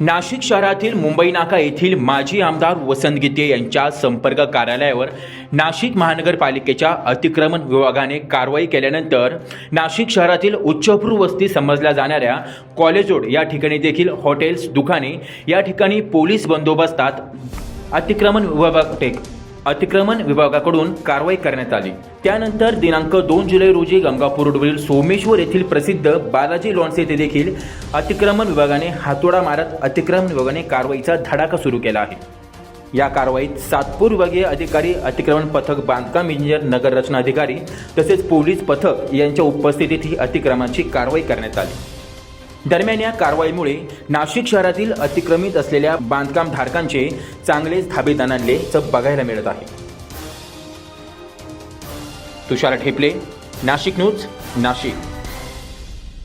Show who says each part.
Speaker 1: नाशिक शहरातील मुंबई नाका येथील माजी आमदार वसंत गीते यांच्या संपर्क कार्यालयावर नाशिक महानगरपालिकेच्या अतिक्रमण विभागाने कारवाई केल्यानंतर नाशिक शहरातील उच्चभ्रू वस्ती समजल्या जाणाऱ्या कॉलेज रोड या ठिकाणी देखील हॉटेल्स दुकाने या ठिकाणी पोलीस बंदोबस्तात अतिक्रमण विभाग टेक अतिक्रमण विभागाकडून कारवाई करण्यात आली. त्यानंतर दिनांक दोन जुलै रोजी गंगापूर रोडवरील सोमेश्वर येथील प्रसिद्ध बालाजी लॉन्स येथे देखील अतिक्रमण विभागाने हातोडा मारत अतिक्रमण विभागाने कारवाईचा धडाका सुरू केला आहे. या कारवाईत सातपूर विभागीय अधिकारी अतिक्रमण पथक बांधकाम इंजिनियर नगररचना अधिकारी तसेच पोलीस पथक यांच्या उपस्थितीत ही अतिक्रमणाची कारवाई करण्यात आली. दरम्यान या कारवाईमुळे नाशिक शहरातील अतिक्रमित असलेल्या बांधकाम धारकांचे चांगलेच धाबेदान दणाणले चप बघायला मिळत आहे. तुषार ठेपले नाशिक न्यूज नाशिक.